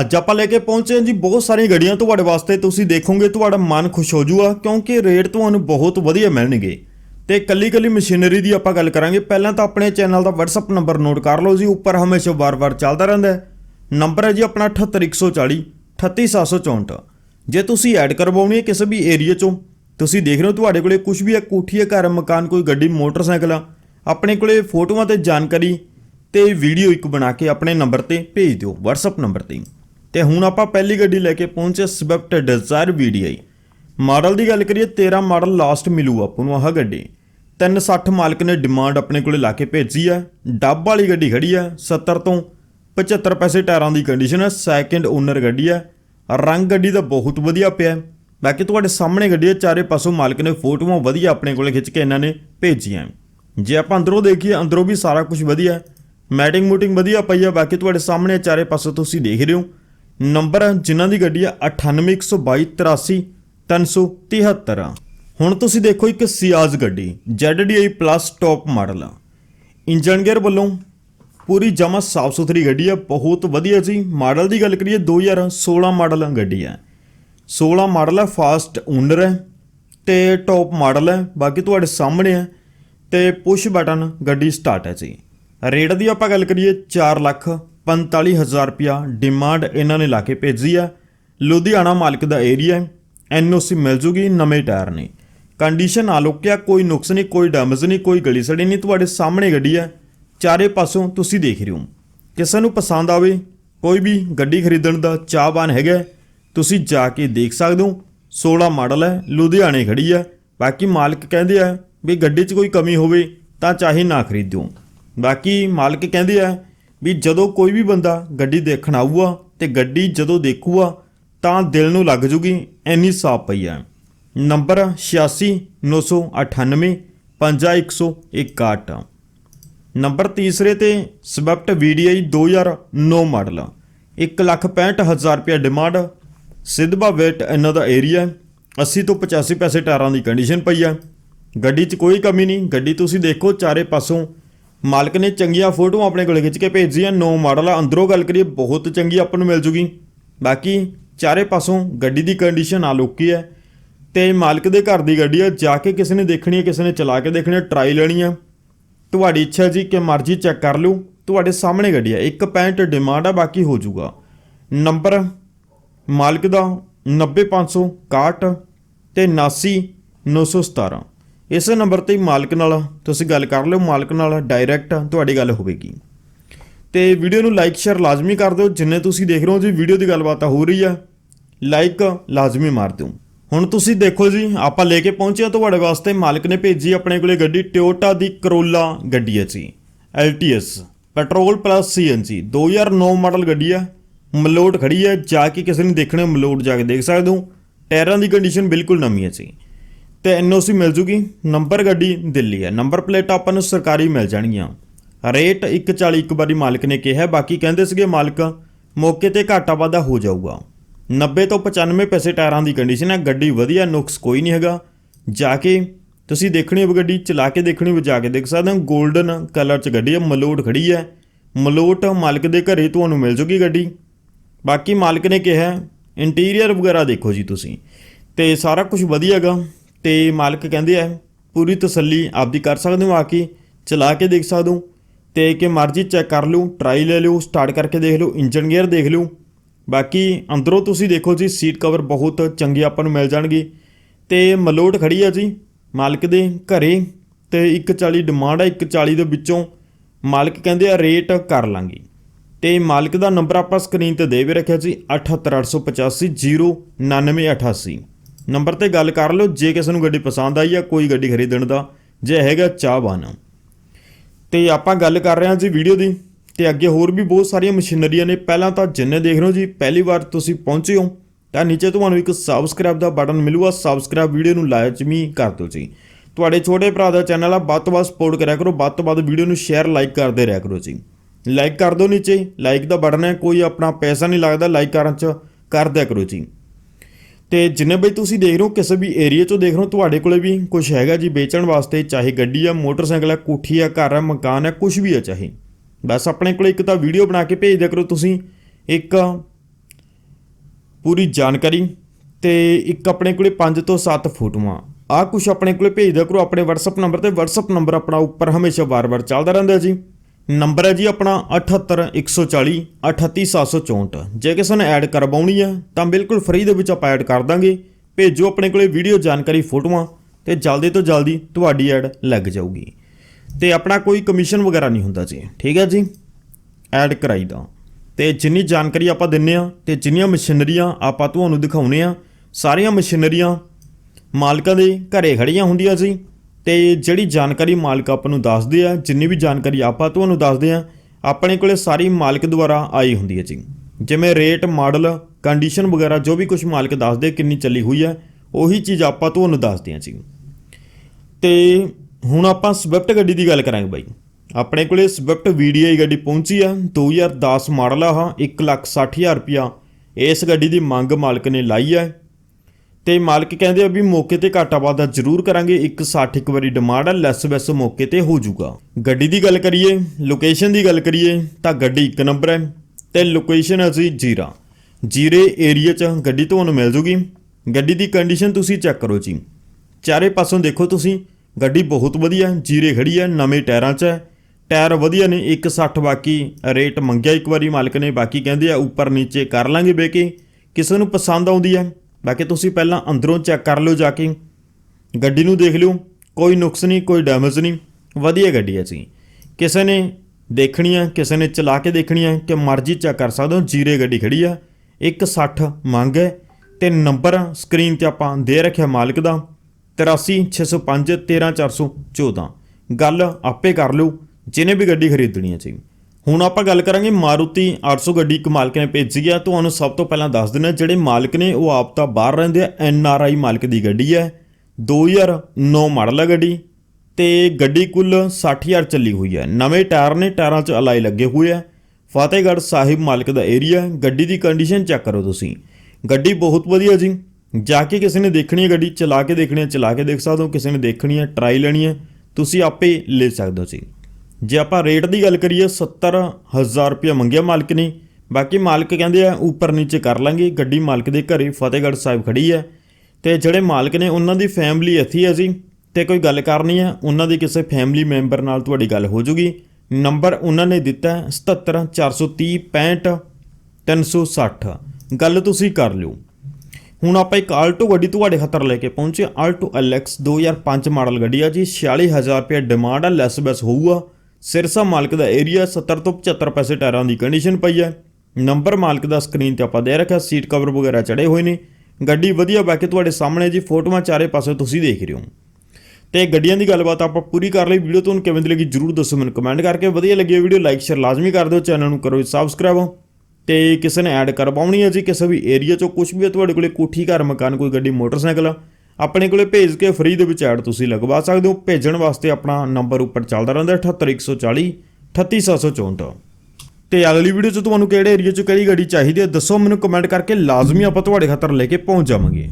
ਅੱਜ ਆਪਾਂ ਲੈ ਕੇ ਪਹੁੰਚੇ ਹਾਂ ਜੀ, ਬਹੁਤ ਸਾਰੀਆਂ ਗੱਡੀਆਂ ਤੁਹਾਡੇ ਵਾਸਤੇ, ਤੁਸੀਂ ਦੇਖੋਗੇ ਤੁਹਾਡਾ ਮਨ ਖੁਸ਼ ਹੋ ਜਾਊਗਾ, ਕਿਉਂਕਿ ਰੇਟ ਤੁਹਾਨੂੰ ਬਹੁਤ ਵਧੀਆ ਮਿਲਣਗੇ। ਤੇ ਕੱਲੀ ਕੱਲੀ ਮਸ਼ੀਨਰੀ ਦੀ ਆਪਾਂ ਗੱਲ ਕਰਾਂਗੇ, ਪਹਿਲਾਂ ਤਾਂ ਆਪਣੇ ਚੈਨਲ ਦਾ WhatsApp ਨੰਬਰ ਨੋਟ ਕਰ ਲਓ ਜੀ, ਉੱਪਰ ਹਮੇਸ਼ਾ ਵਾਰ-ਵਾਰ ਚੱਲਦਾ ਰਹਿੰਦਾ ਹੈ। ਨੰਬਰ ਹੈ ਜੀ ਆਪਣਾ 78140 38764 ਜੇ ਤੁਸੀਂ ਐਡ ਕਰਵਾਉਣੀ ਹੈ ਕਿਸੇ ਵੀ ਏਰੀਆ ਚੋਂ, ਤੁਸੀਂ ਦੇਖ ਰਹੇ ਹੋ ਤੁਹਾਡੇ ਕੋਲੇ ਕੁਝ ਵੀ ਹੈ, ਕੋਠੀ ਹੈ, ਘਰ, ਮਕਾਨ, ਕੋਈ ਗੱਡੀ, ਮੋਟਰਸਾਈਕਲ ਆਪਣੇ ਕੋਲੇ ਫੋਟੋਆਂ ਤੇ ਜਾਣਕਾਰੀ ਤੇ ਵੀਡੀਓ ਇੱਕ ਬਣਾ ਕੇ ਆਪਣੇ ਨੰਬਰ ਤੇ ਭੇਜ ਦਿਓ, WhatsApp ਨੰਬਰ ਤੇ ਤੇ ਹੁਣ ਆਪਾਂ ਪਹਿਲੀ ਗੱਡੀ ਲੈ ਕੇ ਪਹੁੰਚੇ ਸਵਿਫਟ ਡਿਜ਼ਾਇਰ VDI ਮਾਡਲ ਦੀ ਗੱਲ ਕਰੀਏ 13 ਮਾਡਲ ਲਾਸਟ ਮਿਲੂ ਆਪਾਂ ਨੂੰ ਆਹ ਗੱਡੀ। 360 ਮਾਲਕ ਨੇ ਡਿਮਾਂਡ ਆਪਣੇ ਕੋਲੇ ਲਾ ਕੇ ਭੇਜੀ ਆ। ਡੱਬ ਵਾਲੀ ਗੱਡੀ ਖੜੀ ਆ 70 ਤੋਂ 75 ਪੈਸੇ ਟਾਇਰਾਂ ਦੀ ਕੰਡੀਸ਼ਨ ਹੈ ਸੈਕਿੰਡ ਓਨਰ ਗੱਡੀ ਹੈ ਰੰਗ ਗੱਡੀ ਦਾ ਬਹੁਤ ਵਧੀਆ ਪਿਆ। ਬਾਕੀ ਤੁਹਾਡੇ ਸਾਹਮਣੇ ਗੱਡੀ ਹੈ ਚਾਰੇ ਪਾਸੋਂ ਮਾਲਕ ਨੇ ਫੋਟੋਆਂ ਵਧੀਆ ਆਪਣੇ ਕੋਲੇ ਖਿੱਚ ਕੇ ਇਹਨਾਂ ਨੇ ਭੇਜੀਆਂ। ਜੇ ਆਪਾਂ ਅੰਦਰੋਂ ਦੇਖੀਏ, ਅੰਦਰੋਂ ਵੀ ਸਾਰਾ ਕੁਝ ਵਧੀਆ। ਮੈਟਿੰਗ ਮੂਟਿੰਗ ਵਧੀਆ ਪਈ ਹੈ ਬਾਕੀ ਤੁਹਾਡੇ ਸਾਹਮਣੇ ਚਾਰੇ ਪਾਸੋਂ ਤੁਸੀਂ ਦੇਖ ਰਹੇ ਹੋ। ਨੰਬਰ ਹੈ ਜਿਨ੍ਹਾਂ ਦੀ ਗੱਡੀ ਆ 981228 373 ਹੁਣ ਤੁਸੀਂ ਦੇਖੋ ਇੱਕ ਸਿਆਜ਼ ਗੱਡੀ ZDI ਪਲੱਸ ਟੌਪ ਮਾਡਲ ਆ। ਇੰਜਨ ਗੇਅਰ ਵੱਲੋਂ ਪੂਰੀ ਜਮਾ ਸਾਫ਼ ਸੁਥਰੀ ਗੱਡੀ ਆ, ਬਹੁਤ ਵਧੀਆ ਜੀ। ਮਾਡਲ ਦੀ ਗੱਲ ਕਰੀਏ 2016 ਮਾਡਲ ਗੱਡੀ ਆ। 16 ਮਾਡਲ ਹੈ ਫਾਸਟ ਓਨਰ ਹੈ ਤੇ ਟੌਪ ਮਾਡਲ ਹੈ ਬਾਕੀ ਤੁਹਾਡੇ ਸਾਹਮਣੇ ਹੈ ਤੇ ਪੁਸ਼ ਬਟਨ ਗੱਡੀ ਸਟਾਰਟ ਹੈ ਜੀ। ਰੇਟ ਦੀ ਆਪਾਂ ਗੱਲ ਕਰੀਏ 4 ਲੱਖ 45000 ਰੁਪਿਆ ਡਿਮਾਂਡ ਇਹਨਾਂ ਨੇ ਲਾ ਕੇ ਭੇਜੀ ਆ। ਲੁਧਿਆਣਾ ਮਾਲਕ ਦਾ ਏਰੀਆ ਹੈ। ਐਨਓਸੀ ਮਿਲ ਜੂਗੀ, ਨਵੇਂ ਟਾਇਰ ਨੇ। ਕੰਡੀਸ਼ਨ ਆਲੋਕਿਆ ਕੋਈ ਨੁਕਸ ਨਹੀਂ, ਕੋਈ ਡੈਮੇਜ ਨਹੀਂ, ਕੋਈ ਗਲੀ ਸੜੀ ਨਹੀਂ, ਤੁਹਾਡੇ ਸਾਹਮਣੇ ਗੱਡੀ ਹੈ ਚਾਰੇ ਪਾਸੋਂ ਤੁਸੀਂ ਦੇਖ ਰਹੇ ਹੋ। ਕਿਸੇ ਨੂੰ ਪਸੰਦ ਆਵੇ, ਕੋਈ ਵੀ ਗੱਡੀ ਖਰੀਦਣ ਦਾ ਚਾਹਵਾਨ ਹੈਗਾ, ਤੁਸੀਂ ਜਾ ਕੇ ਦੇਖ ਸਕਦੇ ਹੋ। 16 ਮਾਡਲ ਹੈ, ਲੁਧਿਆਣੇ ਖੜੀ ਹੈ ਬਾਕੀ ਮਾਲਕ ਕਹਿੰਦੇ ਆ ਵੀ ਗੱਡੀ 'ਚ ਕੋਈ ਕਮੀ ਹੋਵੇ, ਤਾਂ ਚਾਹੇ ਨਾ ਖਰੀਦਿਓ। ਬਾਕੀ ਮਾਲਕ ਕਹਿੰਦੇ ਆ ਵੀ ਜਦੋਂ ਕੋਈ ਵੀ ਬੰਦਾ ਗੱਡੀ ਦੇਖਣ ਆਊਗਾ ਤੇ ਗੱਡੀ ਜਦੋਂ ਦੇਖੂਗਾ ਤਾਂ ਦਿਲ ਨੂੰ ਲੱਗ ਜੂਗੀ ਐਨੀ ਸਾਫ਼ ਪਈ ਆ। ਨੰਬਰ 86 998 ਨੰਬਰ ਤੀਸਰੇ ਤੇ ਸਵਿਫਟ VDI 2009 ਮਾਡਲ। 165000 ਰੁਪਏ ਡਿਮਾਂਡ ਸਿੱਧਵਾ ਵੇਟ ਇਹਨਾਂ ਦਾ ਏਰੀਆ 80 ਤੋਂ 85 ਪੈਸੇ ਟਾਇਰਾਂ ਦੀ ਕੰਡੀਸ਼ਨ ਪਈ ਆ। ਗੱਡੀ 'ਚ ਕੋਈ ਕਮੀ ਨਹੀਂ, ਗੱਡੀ ਤੁਸੀਂ ਦੇਖੋ, ਚਾਰੇ ਪਾਸੋਂ ਮਾਲਕ ਨੇ ਚੰਗੀਆਂ ਫੋਟੋਆਂ ਆਪਣੇ ਕੋਲ ਖਿੱਚ ਕੇ ਭੇਜੀਆਂ, ਨੋ ਮਾਡਲ ਆ, ਅੰਦਰੋਂ ਗੱਲ ਕਰੀਏ ਬਹੁਤ ਚੰਗੀ ਆਪਾਂ ਨੂੰ ਮਿਲ ਜੂਗੀ। ਬਾਕੀ ਚਾਰੇ ਪਾਸੋਂ ਗੱਡੀ ਦੀ ਕੰਡੀਸ਼ਨ ਆ ਆਲੋਕੀ ਹੈ ਤੇ ਮਾਲਕ ਦੇ ਘਰ ਦੀ ਗੱਡੀ ਆ, ਜਾ ਕੇ ਕਿਸੇ ਨੇ ਦੇਖਣੀ ਹੈ ਕਿਸੇ ਨੇ ਚਲਾ ਕੇ ਦੇਖਣੀ ਹੈ ਟਰਾਈ ਲੈਣੀ ਹੈ ਤੁਹਾਡੀ ਇੱਛਾ ਜੀ ਕਿ ਮਰਜ਼ੀ ਚੈੱਕ ਕਰ ਲਓ, ਤੁਹਾਡੇ ਸਾਹਮਣੇ ਗੱਡੀ ਹੈ 165 ਡਿਮਾਂਡ ਆ, ਬਾਕੀ ਹੋ ਜਾਊਗਾ ਨੰਬਰ ਮਾਲਕ ਦਾ 90561 ਤੇ 89917 ਇਸੇ ਨੰਬਰ ਤੇ ਮਾਲਕ ਨਾਲ ਤੁਸੀਂ ਗੱਲ ਕਰ ਲਿਓ, ਮਾਲਕ ਨਾਲ ਡਾਇਰੈਕਟ ਤੁਹਾਡੀ ਗੱਲ ਹੋਵੇਗੀ। ਤੇ ਵੀਡੀਓ ਨੂੰ ਲਾਈਕ ਸ਼ੇਅਰ ਲਾਜ਼ਮੀ ਕਰ ਦਿਓ। ਜਿੰਨੇ ਤੁਸੀਂ ਦੇਖ ਰਹੇ ਹੋ ਜੀ, ਵੀਡੀਓ ਦੀ ਗੱਲਬਾਤ ਹੋ ਰਹੀ ਆ। ਲਾਈਕ ਲਾਜ਼ਮੀ ਮਾਰ ਦਿਓ। ਹੁਣ ਤੁਸੀਂ ਦੇਖੋ ਜੀ, ਆਪਾਂ ਲੈ ਕੇ ਪਹੁੰਚੇ ਤੁਹਾਡੇ ਵਾਸਤੇ। ਮਾਲਕ ਨੇ ਭੇਜੀ ਆਪਣੇ ਕੋਲੇ ਗੱਡੀ ਟਿਓਟਾ ਦੀ ਕਰੋਲਾ ਗੱਡੀ ਹੈ ਜੀ LTS petrol plus CNG 2009 model ਗੱਡੀ ਆ। ਮਲੋਟ ਖੜੀ ਹੈ। ਜਾ ਕੇ ਕਿਸੇ ਨੇ ਦੇਖਣੇ, ਮਲੋਟ ਜਾ ਕੇ ਦੇਖ ਸਕਦੇ ਹੋ। ਟਾਇਰਾਂ ਦੀ ਕੰਡੀਸ਼ਨ ਬਿਲਕੁਲ ਨਵੀਂ ਹੈ ਜੀ। ਤੇ ਐਨਓਸੀ ਮਿਲ ਜੂਗੀ। ਨੰਬਰ ਗੱਡੀ ਦਿੱਲੀ ਹੈ। ਨੰਬਰ ਪਲੇਟ ਆਪਾਂ ਨੂੰ ਸਰਕਾਰੀ ਮਿਲ ਜਾਣਗੀਆਂ। ਰੇਟ 140 ਇੱਕ ਵਾਰੀ ਮਾਲਕ ਨੇ ਕਿਹਾ। ਬਾਕੀ ਕਹਿੰਦੇ ਸੀਗੇ, ਮਾਲਕ ਮੌਕੇ ਤੇ ਘਾਟਾ ਵਾਧਾ ਹੋ ਜਾਊਗਾ। 90 ਤੋਂ 95 ਪੈਸੇ ਟਾਇਰਾਂ ਦੀ ਕੰਡੀਸ਼ਨ ਹੈ। ਗੱਡੀ ਵਧੀਆ, ਨੁਕਸ ਕੋਈ ਨਹੀਂ ਹੈਗਾ। ਜਾ ਕੇ ਤੁਸੀਂ ਦੇਖਣੀ ਹੋਵੇ ਗੱਡੀ, ਚਲਾ ਕੇ ਦੇਖਣੀ ਹੋਵੇ ਜਾ ਕੇ ਦੇਖ ਸਕਦੇ ਹੋ। 골ਡਨ ਕਲਰ 'ਚ ਗੱਡੀ ਹੈ। ਮਲੋਟ ਖੜੀ ਹੈ। ਮਲੋਟ ਮਾਲਕ ਦੇ ਘਰੇ ਤੁਹਾਨੂੰ ਮਿਲ ਜੂਗੀ ਗੱਡੀ। ਬਾਕੀ ਮਾਲਕ ਨੇ ਕਿਹਾ ਇੰਟੀਰੀਅਰ ਵਗੈਰਾ ਦੇਖੋ ਜੀ ਤੁਸੀਂ। ਤੇ ਸਾਰਾ ਕੁਝ ਵਧੀਆ ਹੈਗਾ। ਤੇ ਮਾਲਕ ਕਹਿੰਦੇ ਆ, ਪੂਰੀ ਤਸੱਲੀ ਆਪਦੀ ਕਰ ਸਕਦੇ ਹੋ ਆ ਕੇ, ਚਲਾ ਕੇ ਦੇਖ ਸਕਦੇ ਹੋ। ਤੇ ਕਿ ਮਰਜ਼ੀ ਚੈੱਕ ਕਰ ਲਓ ਟਰਾਈ ਲੈ ਲਿਓ ਸਟਾਰਟ ਕਰਕੇ ਦੇਖ ਲਓ ਇੰਜਨ ਗੇਅਰ ਦੇਖ ਲਿਓ। ਬਾਕੀ ਅੰਦਰੋਂ ਤੁਸੀਂ ਦੇਖੋ ਜੀ ਸੀਟ ਕਵਰ ਬਹੁਤ ਚੰਗੇ ਆਪਾਂ ਨੂੰ ਮਿਲ ਜਾਣਗੇ। ਤੇ ਮਲੋਟ ਖੜੀ ਆ ਜੀ, ਮਾਲਕ ਦੇ ਘਰੇ, ਤੇ 140 ਡਿਮਾਂਡ ਆ 140 ਦੇ ਵਿੱਚੋਂ। ਮਾਲਕ ਕਹਿੰਦੇ ਆ ਰੇਟ ਕਰ ਲਾਂਗੇ। ਤੇ ਮਾਲਕ ਦਾ ਨੰਬਰ ਆਪਾਂ ਸਕਰੀਨ ਤੇ ਦੇ ਵੀ ਰੱਖਿਆ ਸੀ 7885809988 ਨੰਬਰ ਤੇ ਗੱਲ ਕਰ ਲਓ, ਜੇ ਕਿਸੇ ਨੂੰ ਗੱਡੀ ਪਸੰਦ ਆਈ ਆ, ਕੋਈ ਗੱਡੀ ਖਰੀਦਣ ਦਾ, ਜੇ ਹੈਗਾ ਚਾਹਵਾਨ। ਤੇ ਆਪਾਂ ਗੱਲ ਕਰ ਰਹੇ ਹਾਂ ਜੀ ਵੀਡੀਓ ਦੀ, ਤੇ ਅੱਗੇ ਹੋਰ ਵੀ ਬਹੁਤ ਸਾਰੀਆਂ ਮਸ਼ੀਨਰੀਆਂ ਨੇ। ਪਹਿਲਾਂ ਤਾਂ ਜਿੰਨੇ ਦੇਖ ਰਹੇ ਹੋ ਜੀ, ਪਹਿਲੀ ਵਾਰ ਤੁਸੀਂ ਪਹੁੰਚੇ ਹੋ, ਤਾਂ ਨੀਚੇ ਤੁਹਾਨੂੰ ਇੱਕ ਸਬਸਕ੍ਰਾਈਬ ਦਾ ਬਟਨ ਮਿਲੂਗਾ। ਸਬਸਕ੍ਰਾਈਬ ਵੀਡੀਓ ਨੂੰ ਲਾਜ਼ਮੀ ਕਰ ਦਿਓ ਜੀ। ਤੁਹਾਡੇ ਛੋਟੇ ਭਰਾ ਦਾ ਚੈਨਲ ਆ, ਵੱਧ ਤੋਂ ਵੱਧ ਸਪੋਰਟ ਕਰਿਆ ਕਰੋ, ਵੱਧ ਤੋਂ ਵੱਧ ਵੀਡੀਓ ਨੂੰ ਸ਼ੇਅਰ ਲਾਈਕ ਕਰਦੇ ਰਿਹਾ ਕਰੋ ਜੀ। ਲਾਈਕ ਕਰ ਦਿਓ ਨੀਚੇ ਲਾਈਕ ਦਾ ਬਟਨ ਹੈ, ਕੋਈ ਆਪਣਾ ਪੈਸਾ ਨਹੀਂ ਲੱਗਦਾ ਲਾਈਕ ਕਰਨ ਚ, ਕਰ ਦਿਆ ਕਰੋ ਜੀ। ਤੇ ਜਿੰਨੇ ਬਈ ਤੁਸੀਂ ਦੇਖ ਰਹੇ ਹੋ, ਕਿਸੇ ਵੀ ਏਰੀਆ ਚੋਂ ਦੇਖ ਰਹੇ ਹੋ, ਤੁਹਾਡੇ ਕੋਲੇ ਵੀ ਕੁਝ ਹੈਗਾ ਜੀ ਵੇਚਣ ਵਾਸਤੇ, ਚਾਹੇ ਗੱਡੀ ਆ, ਮੋਟਰਸਾਈਕਲ ਆ, ਕੋਠੀ ਆ, ਘਰ ਆ, ਮਕਾਨ ਆ ਕੁਝ ਵੀ ਆ ਚਾਹੇ। ਬਸ ਆਪਣੇ ਕੋਲੇ ਇੱਕ ਤਾਂ ਵੀਡੀਓ ਬਣਾ ਕੇ ਭੇਜ ਦਿਆ ਕਰੋ ਤੁਸੀਂ, ਇੱਕ ਪੂਰੀ ਜਾਣਕਾਰੀ ਤੇ ਇੱਕ ਆਪਣੇ ਕੋਲੇ 5 ਤੋਂ 7 ਫੋਟੋਆਂ। ਆ ਕੁਝ ਆਪਣੇ ਕੋਲੇ ਭੇਜ ਦਿਆ ਕਰੋ, ਆਪਣੇ WhatsApp ਨੰਬਰ ਤੇ WhatsApp ਨੰਬਰ ਆਪਣਾ ਉੱਪਰ ਹਮੇਸ਼ਾ ਵਾਰ-ਵਾਰ ਚੱਲਦਾ ਰਹਿੰਦਾ ਜੀ। ਨੰਬਰ ਹੈ ਜੀ ਆਪਣਾ 78140 38764 ਜੇ ਕਿਸੇ ਨੇ ਐਡ ਕਰਵਾਉਣੀ ਹੈ, ਤਾਂ ਬਿਲਕੁਲ ਫ੍ਰੀ ਦੇ ਵਿੱਚ ਆਪਾਂ ਐਡ ਕਰ ਦਾਂਗੇ। ਭੇਜੋ ਆਪਣੇ ਕੋਲੇ ਵੀਡੀਓ ਜਾਣਕਾਰੀ ਫੋਟੋਆਂ ਤੇ ਜਲਦੀ ਤੋਂ ਜਲਦੀ ਤੁਹਾਡੀ ਐਡ ਲੱਗ ਜਾਊਗੀ। ਤੇ ਆਪਣਾ ਕੋਈ ਕਮਿਸ਼ਨ ਵਗੈਰਾ ਨਹੀਂ ਹੁੰਦਾ ਜੀ। ਠੀਕ ਹੈ ਜੀ? ਐਡ ਕਰਾਈਦਾ ਤੇ ਜਿੰਨੀ ਜਾਣਕਾਰੀ ਆਪਾਂ ਦਿੰਨੇ ਆ ਤੇ ਜਿੰਨੀਆਂ ਮਸ਼ੀਨਰੀਆਂ ਆਪਾਂ ਤੁਹਾਨੂੰ ਦਿਖਾਉਨੇ ਆ, ਸਾਰੀਆਂ ਮਸ਼ੀਨਰੀਆਂ ਮਾਲਕਾਂ ਦੇ ਘਰੇ ਖੜੀਆਂ ਹੁੰਦੀਆਂ ਸੀ ਤੇ ਜਿਹੜੀ ਜਾਣਕਾਰੀ ਮਾਲਕ ਆਪਾਂ ਨੂੰ ਦੱਸਦੇ ਆ, ਜਿੰਨੀ ਵੀ ਜਾਣਕਾਰੀ ਆਪਾਂ ਤੁਹਾਨੂੰ ਦੱਸਦੇ ਆ, ਆਪਣੇ ਕੋਲੇ ਸਾਰੀ ਮਾਲਕ ਦੁਆਰਾ ਆਈ ਹੁੰਦੀ ਹੈ ਜੀ। ਜਿਵੇਂ ਰੇਟ ਮਾਡਲ ਕੰਡੀਸ਼ਨ ਵਗੈਰਾ, ਜੋ ਵੀ ਕੁਝ ਮਾਲਕ ਦੱਸਦੇ ਕਿੰਨੀ ਚੱਲੀ ਹੋਈ ਹੈ, ਉਹੀ ਚੀਜ਼ ਆਪਾਂ ਤੁਹਾਨੂੰ ਦੱਸਦੇ ਆ ਜੀ। ਤੇ ਹੁਣ ਆਪਾਂ ਸਵਿਫਟ ਗੱਡੀ ਦੀ ਗੱਲ ਕਰਾਂਗੇ ਬਾਈ। ਆਪਣੇ ਕੋਲੇ ਸਵਿਫਟ VDI ਗੱਡੀ ਪਹੁੰਚੀ ਆ 2010 ਮਾਡਲ ਆ ਆਹ 160000 ਰੁਪਿਆ ਇਸ ਗੱਡੀ ਦੀ ਮੰਗ ਮਾਲਕ ਨੇ ਲਾਈ ਹੈ ਤੇ ਮਾਲਕ ਕਹਿੰਦੇ ਆ ਵੀ ਮੌਕੇ ਤੇ ਘਾਟਾ ਵਾਧਾ ਜ਼ਰੂਰ ਕਰਾਂਗੇ 160 ਇੱਕ ਵਾਰੀ ਡਿਮਾਂਡ ਆ, ਲੈਸ ਵੈਸ ਮੌਕੇ ਤੇ ਹੋ ਜਾਊਗਾ। ਗੱਡੀ ਦੀ ਗੱਲ ਕਰੀਏ, ਲੋਕੇਸ਼ਨ ਦੀ ਗੱਲ ਕਰੀਏ, ਤਾਂ ਗੱਡੀ ਇੱਕ ਨੰਬਰ ਹੈ ਤੇ ਲੋਕੇਸ਼ਨ ਹੈ ਜੀ ਜੀਰਾ। ਜੀਰੇ ਏਰੀਆ 'ਚ ਗੱਡੀ ਤੁਹਾਨੂੰ ਮਿਲ ਜੂਗੀ। ਗੱਡੀ ਦੀ ਕੰਡੀਸ਼ਨ ਤੁਸੀਂ ਚੈੱਕ ਕਰੋ ਜੀ। ਚਾਰੇ ਪਾਸੋਂ ਦੇਖੋ ਤੁਸੀਂ, ਗੱਡੀ ਬਹੁਤ ਵਧੀਆ, ਜੀਰੇ ਖੜੀ ਹੈ ਨਵੇਂ ਟਾਇਰਾਂ 'ਚ ਹੈ ਟਾਇਰ ਵਧੀਆ ਨੇ 160 ਬਾਕੀ ਰੇਟ ਮੰਗਿਆ ਇੱਕ ਵਾਰੀ ਮਾਲਕ ਨੇ, ਬਾਕੀ ਕਹਿੰਦੇ ਆ, ਉੱਪਰ ਨੀਚੇ ਕਰ ਲਾਂਗੇ ਬੇ ਕੇ। ਕਿਸੇ ਨੂੰ ਪਸੰਦ ਆਉਂਦੀ ਹੈ ਬਾਕੀ ਤੁਸੀਂ ਪਹਿਲਾਂ ਅੰਦਰੋਂ ਚੈੱਕ ਕਰ ਲਿਓ ਜਾ ਕੇ। ਗੱਡੀ ਨੂੰ ਦੇਖ ਲਿਓ। ਕੋਈ ਨੁਕਸ ਨਹੀਂ, ਕੋਈ ਡੈਮੇਜ ਨਹੀਂ। ਵਧੀਆ ਗੱਡੀ ਹੈ ਜੀ। ਕਿਸੇ ਨੇ ਦੇਖਣੀ ਹੈ ਕਿਸੇ ਨੇ ਚਲਾ ਕੇ ਦੇਖਣੀ ਹੈ ਕਿ ਮਰਜ਼ੀ ਚੈੱਕ ਕਰ ਸਕਦੇ ਹੋ। ਜੀਰੇ ਗੱਡੀ ਖੜੀ ਆ। 160 ਮੰਗ ਹੈ ਤੇ ਨੰਬਰ ਸਕਰੀਨ ਤੇ ਆਪਾਂ ਦੇ ਰੱਖਿਆ ਮਾਲਕ ਦਾ। 83605 13414 ਗੱਲ ਆਪੇ ਕਰ ਲਿਓ। ਜਿਹਨੇ ਵੀ ਗੱਡੀ ਖਰੀਦਣੀ ਹੈ ਜੀ। ਹੁਣ ਆਪਾਂ ਗੱਲ ਕਰਾਂਗੇ ਮਾਰੂਤੀ 800 ਗੱਡੀ ਇੱਕ ਮਾਲਕ ਨੇ ਭੇਜੀ ਆ। ਤੁਹਾਨੂੰ ਸਭ ਤੋਂ ਪਹਿਲਾਂ ਦੱਸ ਦਿੰਦਾ ਜਿਹੜੇ ਮਾਲਕ ਨੇ ਉਹ ਆਪ ਤਾਂ ਬਾਹਰ ਰਹਿੰਦੇ ਆ, ਐਨ ਆਰ ਆਈ ਮਾਲਕ ਦੀ ਗੱਡੀ ਹੈ। 2009 ਮਾਡਲ ਹੈ ਗੱਡੀ ਤੇ ਗੱਡੀ ਕੁੱਲ 60000 ਚੱਲੀ ਹੋਈ ਹੈ। ਨਵੇਂ ਟਾਇਰ ਨੇ, ਟਾਇਰਾਂ 'ਚ ਅਲਾਈ ਲੱਗੇ ਹੋਏ ਆ। ਫਤਿਹਗੜ੍ਹ ਸਾਹਿਬ ਮਾਲਕ ਦਾ ਏਰੀਆ ਗੱਡੀ ਦੀ ਕੰਡੀਸ਼ਨ ਚੈੱਕ ਕਰੋ ਤੁਸੀਂ। ਗੱਡੀ ਬਹੁਤ ਵਧੀਆ ਜੀ। ਜਾ ਕੇ ਕਿਸੇ ਨੇ ਦੇਖਣੀ ਹੈ ਗੱਡੀ, ਚਲਾ ਕੇ ਦੇਖਣੀ ਹੈ, ਚਲਾ ਕੇ ਦੇਖ ਸਕਦੇ ਹੋ। ਕਿਸੇ ਨੇ ਦੇਖਣੀ ਹੈ ਟਰਾਈ ਲੈਣੀ ਹੈ। ਤੁਸੀਂ ਆਪੇ ਲੈ ਸਕਦੇ ਹੋ ਜੀ। ਜੇ ਆਪਾਂ ਰੇਟ ਦੀ ਗੱਲ ਕਰੀਏ 70000 ਰੁਪਏ ਮੰਗਿਆ ਮਾਲਕ ਨੇ। ਬਾਕੀ ਮਾਲਕ ਕਹਿੰਦੇ ਆ, ਉੱਪਰ ਨੀਚੇ ਕਰ ਲਾਂਗੇ। ਗੱਡੀ ਮਾਲਕ ਦੇ ਘਰੇ ਫਤਿਹਗੜ੍ਹ ਸਾਹਿਬ ਖੜੀ ਹੈ। ਤੇ ਜਿਹੜੇ ਮਾਲਕ ਨੇ, ਉਹਨਾਂ ਦੀ ਫੈਮਿਲੀ ਇੱਥੇ ਹੈ ਜੀ। ਤੇ ਕੋਈ ਗੱਲ ਕਰਨੀ ਹੈ, ਉਹਨਾਂ ਦੀ ਕਿਸੇ ਫੈਮਿਲੀ ਮੈਂਬਰ ਨਾਲ ਤੁਹਾਡੀ ਗੱਲ ਹੋ ਜੂਗੀ। ਨੰਬਰ ਉਹਨਾਂ ਨੇ ਦਿੱਤਾ ਹੈ 77430 65 360 ਗੱਲ ਤੁਸੀਂ ਕਰ ਲਿਓ। ਹੁਣ ਆਪਾਂ ਇੱਕ ਆਲਟੋ ਗੱਡੀ ਤੁਹਾਡੇ ਖਾਤਰ ਲੈ ਕੇ ਪਹੁੰਚੇ ਆਲਟੋ LX 2005 ਮਾਡਲ ਗੱਡੀ ਆ ਜੀ। 46000 ਰੁਪਏ ਡਿਮਾਂਡ ਆ ਲੈਸ ਬੈਸ ਹੋਊਗਾ। ਸਿਰਸਾ ਮਾਲਕ ਦਾ ਏਰੀਆ 70 ਤੋਂ 75 ਪੈਸੇ ਟਾਇਰਾਂ ਦੀ ਕੰਡੀਸ਼ਨ ਪਈ ਹੈ। ਨੰਬਰ ਮਾਲਕ ਦਾ ਸਕਰੀਨ ਤੇ ਆਪਾਂ ਦੇ ਰੱਖਿਆ ਸੀਟ ਕਵਰ ਵਗੈਰਾ ਚੜੇ ਹੋਏ ਨੇ। ਗੱਡੀ ਵਧੀਆ ਬਾਕੀ ਤੁਹਾਡੇ ਸਾਹਮਣੇ ਜੀ, ਫੋਟੋਆਂ ਚਾਰੇ ਪਾਸੇ ਤੁਸੀਂ ਦੇਖ ਰਹੇ ਹੋ। ਤੇ ਗੱਡੀਆਂ ਦੀ ਗੱਲਬਾਤ ਆਪਾਂ ਪੂਰੀ ਕਰ ਲਈ। ਵੀਡੀਓ ਤੁਹਾਨੂੰ ਕਿਵੇਂ ਦੀ ਲੱਗੀ ਜਰੂਰ ਦੱਸੋ ਮੈਨੂੰ ਕਮੈਂਟ ਕਰਕੇ। ਵਧੀਆ ਲੱਗੀ ਵੀਡੀਓ ਲਾਈਕ ਸ਼ੇਅਰ ਲਾਜ਼ਮੀ ਕਰ ਦਿਓ। ਚੈਨਲ ਨੂੰ ਕਰੋ ਸਬਸਕ੍ਰਾਈਬ ਤੇ ਕਿਸੇ ਨੇ ਐਡ ਕਰਵਾਉਣੀ ਹੈ ਜੀ, ਕਿਸੇ ਵੀ ਏਰੀਆ ਚੋਂ ਕੁਝ ਵੀ ਹੈ, ਤੁਹਾਡੇ ਕੋਲੇ ਕੋਠੀ, ਘਰ, ਮਕਾਨ, ਕੋਈ ਗੱਡੀ, ਮੋਟਰਸਾਈਕਲ ਆਪਣੇ ਕੋਲੇ ਭੇਜ ਕੇ ਫ੍ਰੀ ਦੇ ਵਿੱਚ ਐਡ ਤੁਸੀਂ ਲਗਵਾ ਸਕਦੇ ਹੋ। ਭੇਜਣ ਵਾਸਤੇ ਆਪਣਾ ਨੰਬਰ ਉੱਪਰ ਚੱਲਦਾ ਰਹਿੰਦਾ 78140 38764 ਤੇ ਅਗਲੀ ਵੀਡੀਓ 'ਚ ਤੁਹਾਨੂੰ ਕਿਹੜੇ ਏਰੀਆ 'ਚ ਕਿਹੜੀ ਗੱਡੀ ਚਾਹੀਦੀ ਹੈ ਦੱਸੋ। ਮੈਨੂੰ ਕਮੈਂਟ ਕਰਕੇ ਲਾਜ਼ਮੀ ਆਪਾਂ ਤੁਹਾਡੇ ਖਾਤਰ ਲੈ ਕੇ ਪਹੁੰਚ ਜਾਵਾਂਗੇ।